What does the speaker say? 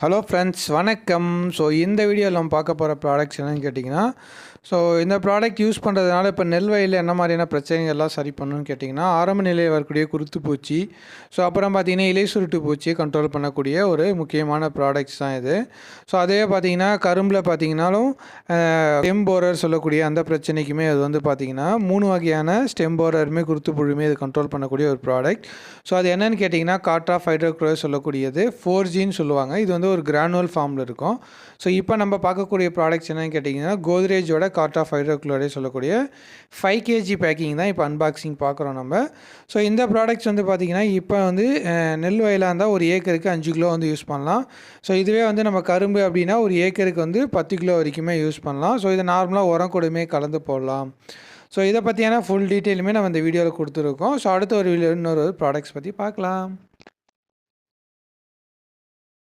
Hello friends வணக்கம். So இந்த வீடியோவில் நம்ம பார்க்க போகிற ப்ராடக்ட்ஸ் என்னன்னு கேட்டிங்கன்னா ஸோ இந்த ப்ராடக்ட் யூஸ் பண்ணுறதுனால இப்போ நெல் வயலில் என்ன மாதிரியான பிரச்சனைகள் எல்லாம் சரி பண்ணணும்னு கேட்டிங்கன்னா ஆரம்ப நிலையில் வரக்கூடிய குருத்து பூச்சி ஸோ அப்புறம் பார்த்திங்கன்னா இலை சுருட்டு பூச்சியை கண்ட்ரோல் பண்ணக்கூடிய ஒரு முக்கியமான ப்ராடக்ட்ஸ் தான் இது. ஸோ அதே பார்த்தீங்கன்னா கரும்பில் பார்த்திங்கனாலும் ஸ்டெம் போரர் சொல்லக்கூடிய அந்த பிரச்சனைக்குமே அது வந்து பார்த்தீங்கன்னா மூணு வகையான ஸ்டெம் போரருமே குருத்து புழுமே இது கண்ட்ரோல் பண்ணக்கூடிய ஒரு ப்ராடக்ட் ஸோ அது என்னென்னு கேட்டிங்கன்னா காட்ரா ஃபைட்ரோக்ரோ சொல்லக்கூடியது ஃபோர் ஜின்னு சொல்லுவாங்க. இது வந்து ஒரு கிரானுவல் ஃபார்மில் இருக்கும். ஸோ இப்போ நம்ம பார்க்கக்கூடிய ப்ராடக்ட்ஸ் என்னென்னு கேட்டிங்கன்னா கோத்ரேஜோட கார்ட் ஆஃப் ஹைட்ரோக்ளோரே சொல்லக்கூடிய ஃபைவ் கேஜி பேக்கிங் தான் இப்போ அன்பாக்சிங் பார்க்குறோம் நம்ம. ஸோ இந்த ப்ராடக்ட்ஸ் வந்து பார்த்திங்கன்னா இப்போ வந்து நெல் வயலாக இருந்தால் ஒரு ஏக்கருக்கு அஞ்சு கிலோ வந்து யூஸ் பண்ணலாம். ஸோ இதுவே வந்து நம்ம கரும்பு அப்படின்னா ஒரு ஏக்கருக்கு வந்து பத்து கிலோ வரைக்குமே யூஸ் பண்ணலாம். ஸோ இதை நார்மலாக உரம் கூடமே கலந்து போடலாம். ஸோ இதை பற்றியான ஃபுல் டீட்டெயிலுமே நம்ம இந்த வீடியோவில் கொடுத்துருக்கோம். ஸோ அடுத்த ஒரு இன்னொரு ப்ராடக்ட்ஸ் பற்றி பார்க்கலாம்.